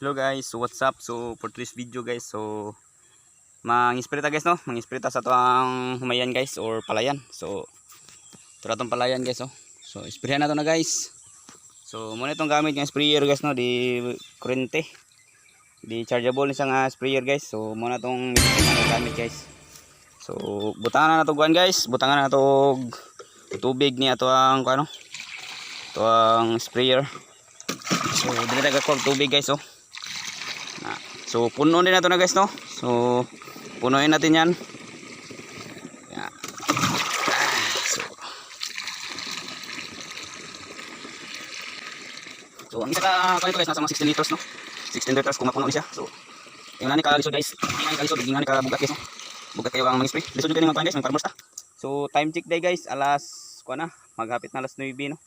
Hello guys, so what's up? So for today's video guys, so mang-spray ta guys no, mang-spray ta sa tuang humayan guys or palayan. So na tong palayan guys oh. So sprayan na to na guys. So muna itong gamit ng sprayer guys no, di kurente. Di chargeable ni nga sprayer guys. So muna itong gamit guys. So butangan na to guan guys, butangan na to tubig ni ato ang ano. Ito ang sprayer. So dili kag tubig guys oh. Na. So puno din na to na guys no. So punuin natin yan. Yan. Ah, So So ang isa ka kanito guys nasa mga 16 liters no. 16 liters kung mapuno siya. So yung nani ka lisod guys. Hindi nga ka lisod, hindi nga ka bugat guys no. Bugat kayo ang mga spray. Lisod kayo ng mga guys, ng farmers ta. So time check day guys, alas kuha na, maghapit na alas 9 no.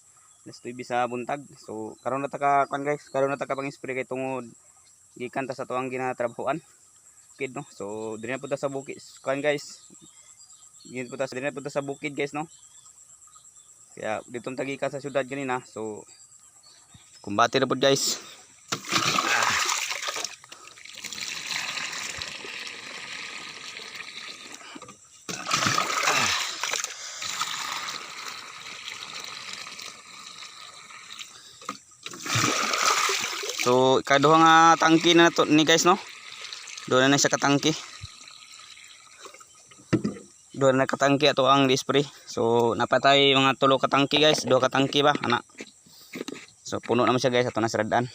Alas 9 sa buntag. So karon na ta ka kuan guys, karon na ta ka pang spray kay tungod gikan ta sa tuang ginatrabahoan. Bukid no. So diri na punta sa bukid. Kuan guys. Diri punta sa diri na punta sa bukid guys no. Kaya dito tagikan sa syudad ganina. So kumbati na pud guys. So kaduha nga tangki na to ni guys no. Doon na siya katangki. Doon na katangki ato ang spray. So napatay mga tulo katangki guys, duha katangki ba ana. So puno naman siya guys ato na siradaan.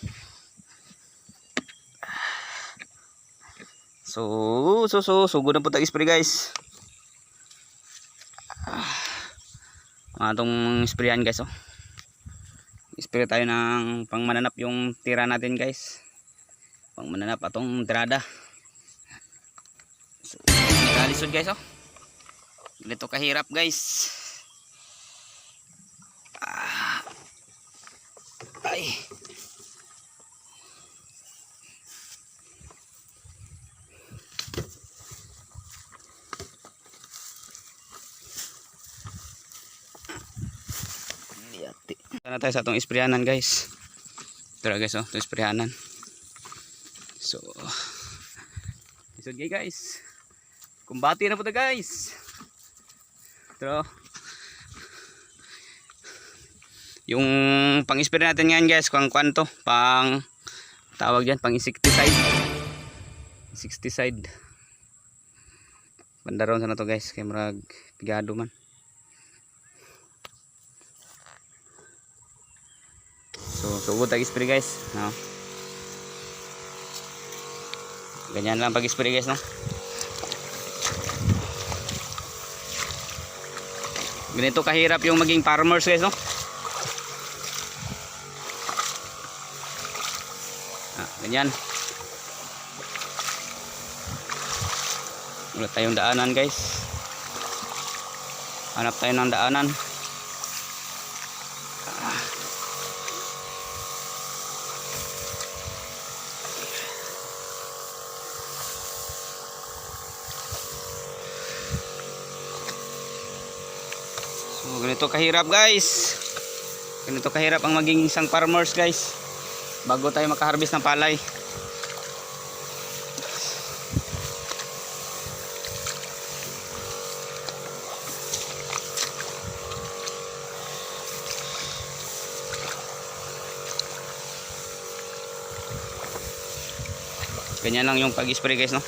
So so so sugod na po tag spray guys. Ah, atong sprayan guys oh. Spray tayo ng pang mananap yung tira natin guys. Pang mananap atong tirada. So, Nagalisod guys oh. Ganito kahirap guys. Ah. Ay. Liyati. Sana tayo sa itong isprayanan guys. Ito na, guys oh, itong isprayanan. So, isod gay guys. Kumbati na po to guys. Ito. Yung pang spray natin ngayon guys, kung kwanto, pang tawag diyan, pang insecticide. Insecticide. Banda ron sana to guys, kay murag pigado man. So, sugod tag spray guys, no. Ganyan lang pag spray guys, no. Ganito kahirap yung maging farmers guys, no. Ah, ganyan. Wala tayong daanan guys. Hanap tayo ng daanan. So ganito kahirap guys. Ganito kahirap ang maging isang farmers guys. Bago tayo makaharvest ng palay. Ganyan lang yung pag-spray guys no.